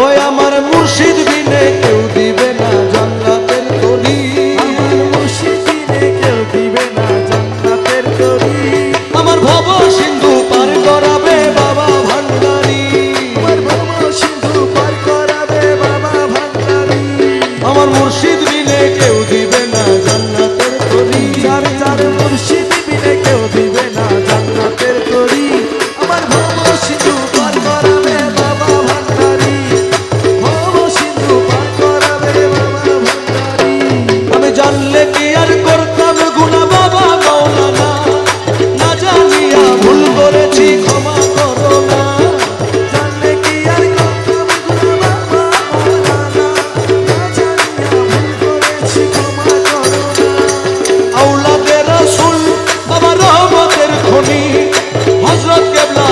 ওই আমার মুর্শিদ বিনে কেউ দিবে না জান্নাতের তরি আমার মুর্শিদ বিনে কেউ দিবে না জান্নাতের তরি আমার ভব সিন্ধু পার করাবে বাবা ভান্ডারি। আমার ভব সিন্ধু পার করাবে বাবা ভান্ডারি। আমার মুর্শিদ বিনে কেউ দিবে না জান্নাতের তরি চার চার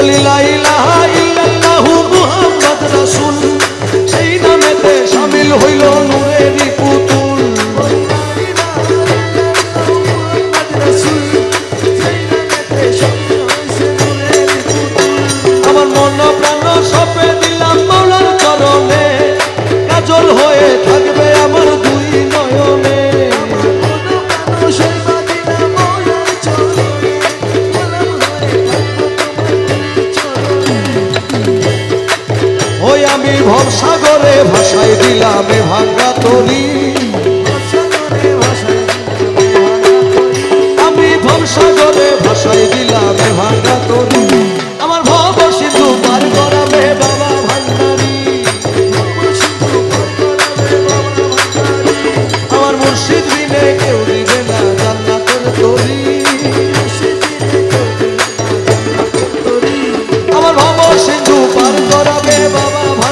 ভান্ডারি আমি ভবসাগরে ভাসাই দিলাম ভাঙ্গা তলি। আমি ভবসাগরে ভাসাই দিলাম ভাঙ্গা তলি। আমার ভব সিন্ধু পার করাবে বাবা ভান্ডারি। আমার মুর্শিদ দিনে কেউ দিবে না আমার ভব সিন্ধু পার করাবে বাবা